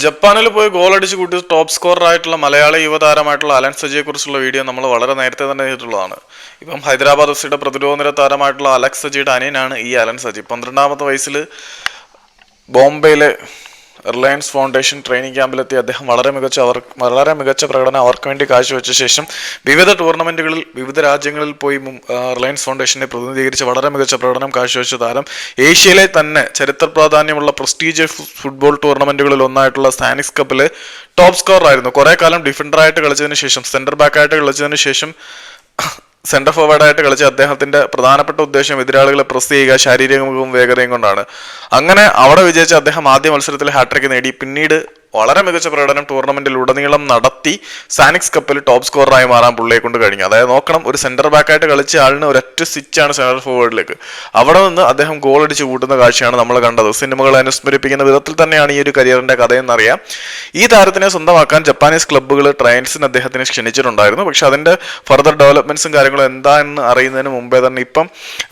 ജപ്പാനിൽ പോയി ഗോൾ അടിച്ച് കൂട്ടി ടോപ്പ് സ്കോറർ ആയിട്ടുള്ള മലയാള യുവതാരമായിട്ടുള്ള അലൻ സജിയെ കുറിച്ചുള്ള വീഡിയോ നമ്മൾ വളരെ നേരത്തെ തന്നെ ചെയ്തിട്ടുള്ളതാണ്. ഇപ്പം ഹൈദരാബാദ് എഫ് സിയുടെ പ്രതിരോധ നിര താരമായിട്ടുള്ള അലക്സ് സജിയുടെ അനിയനാണ് ഈ അലൻ സജി. പന്ത്രണ്ടാമത്തെ വയസ്സിൽ ബോംബെയിലെ റിലയൻസ് ഫൗണ്ടേഷൻ ട്രെയിനിങ് ക്യാമ്പിലെത്തി. അദ്ദേഹം വളരെ മികച്ച അവർ വളരെ മികച്ച പ്രകടനം അവർക്ക് വേണ്ടി കാഴ്ചവെച്ച ശേഷം വിവിധ ടൂർണമെന്റുകളിൽ വിവിധ രാജ്യങ്ങളിൽ പോയി റിലയൻസ് ഫൗണ്ടേഷനെ പ്രതിനിധീകരിച്ച് വളരെ മികച്ച പ്രകടനം കാഴ്ചവെച്ച താരം ഏഷ്യയിലെ തന്നെ ചരിത്ര പ്രാധാന്യമുള്ള പ്രസ്റ്റീജിയസ് ഫുട്ബോൾ ടൂർണമെന്റുകളിൽ ഒന്നായിട്ടുള്ള സാനിക്സ് കപ്പിലെ ടോപ്പ് സ്കോർ ആയിരുന്നു കുറെ കാലം ഡിഫൻഡറായിട്ട് കളിച്ചതിന് ശേഷം സെന്റർ ബാക്കായിട്ട് കളിച്ചതിന് ശേഷം സെന്റർ ഫോർവേഡായിട്ട് കളിച്ച അദ്ദേഹത്തിന്റെ പ്രധാനപ്പെട്ട ഉദ്ദേശം എതിരാളികളെ പ്രസ് ചെയ്യുക ശാരീരികവും വേഗതയും കൊണ്ടാണ്. അങ്ങനെ അവിടെ വിജയിച്ച അദ്ദേഹം ആദ്യ മത്സരത്തിൽ ഹാട്രിക് നേടി. പിന്നീട് വളരെ മികച്ച പ്രകടനം ടൂർണമെന്റിൽ ഉടനീളം നടത്തി സാനിക്സ് കപ്പിൽ ടോപ്പ് സ്കോറായി മാറാൻ പുള്ളിയെ കൊണ്ട് കഴിഞ്ഞു. അതായത് നോക്കണം ഒരു സെന്റർ ബാക്കായിട്ട് കളിച്ച ആളിന് ഒരൊറ്റ സ്വിച്ചാണ് സെന്റർ ഫോർവേഡിലേക്ക് അവിടെ നിന്ന് അദ്ദേഹം ഗോൾ അടിച്ച് കൂട്ടുന്ന കാഴ്ചയാണ് നമ്മൾ കണ്ടത്. സിനിമകളെ അനുസ്മരിപ്പിക്കുന്ന വിധത്തിൽ തന്നെയാണ് ഈ ഒരു കരിയറിന്റെ കഥയെന്നറിയാം ഈ താരത്തിനെ സ്വന്തമാക്കാൻ ജപ്പാനീസ് ക്ലബ്ബുകൾ ട്രയൽസിന് അദ്ദേഹത്തിന് ക്ഷണിച്ചിട്ടുണ്ടായിരുന്നു. പക്ഷെ അതിന്റെ ഫർദർ ഡെവലപ്മെന്റ്സും കാര്യങ്ങളും എന്താണെന്ന് അറിയുന്നതിന് മുമ്പേ തന്നെ ഇപ്പം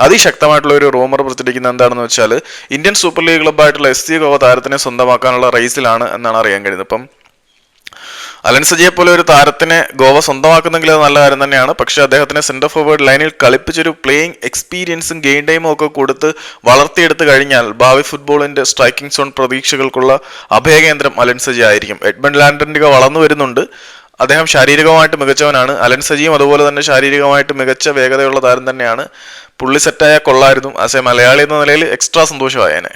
അതിശക്തമായിട്ടുള്ള ഒരു റൂമർ പ്രചരിക്കുന്നത് എന്താണെന്ന് വെച്ചാൽ ഇന്ത്യൻ സൂപ്പർ ലീഗ് ക്ലബ്ബായിട്ടുള്ള എസ് സി ഗോവ താരത്തിനെ സ്വന്തമാക്കാനുള്ള റേസിലാണ് എന്നാണ് അറിയാൻ കഴിയുന്നത്. ഇപ്പം അലൻ സജിയെ പോലെ ഒരു താരത്തിനെ ഗോവ സ്വന്തമാക്കുന്നെങ്കിൽ അത് നല്ല കാര്യം തന്നെയാണ്. പക്ഷേ അദ്ദേഹത്തിന് സെന്റർ ഫോർവേഡ് ലൈനിൽ കളിപ്പിച്ചൊരു പ്ലേയിങ് എക്സ്പീരിയൻസും ഗെയിം ടൈമും ഒക്കെ കൊടുത്ത് വളർത്തിയെടുത്ത് കഴിഞ്ഞാൽ ഭാവി ഫുട്ബോളിന്റെ സ്ട്രൈക്കിംഗ് സോൺ പ്രതീക്ഷകൾക്കുള്ള അഭയകേന്ദ്രം അലൻ സജി ആയിരിക്കും. എഡ്മണ്ട് ലാൻഡറിന്റെ വളർന്നു വരുന്നുണ്ട്. അദ്ദേഹം ശാരീരികമായിട്ട് മികച്ചവനാണ്. അലൻ സജിയും അതുപോലെ തന്നെ ശാരീരികമായിട്ട് മികച്ച വേഗതയുള്ള താരം തന്നെയാണ്. പുള്ളി സെറ്റായ കൊള്ളായിരുന്നു. ആസ് എ മലയാളി എന്ന നിലയിൽ എക്സ്ട്രാ സന്തോഷമായേനെ.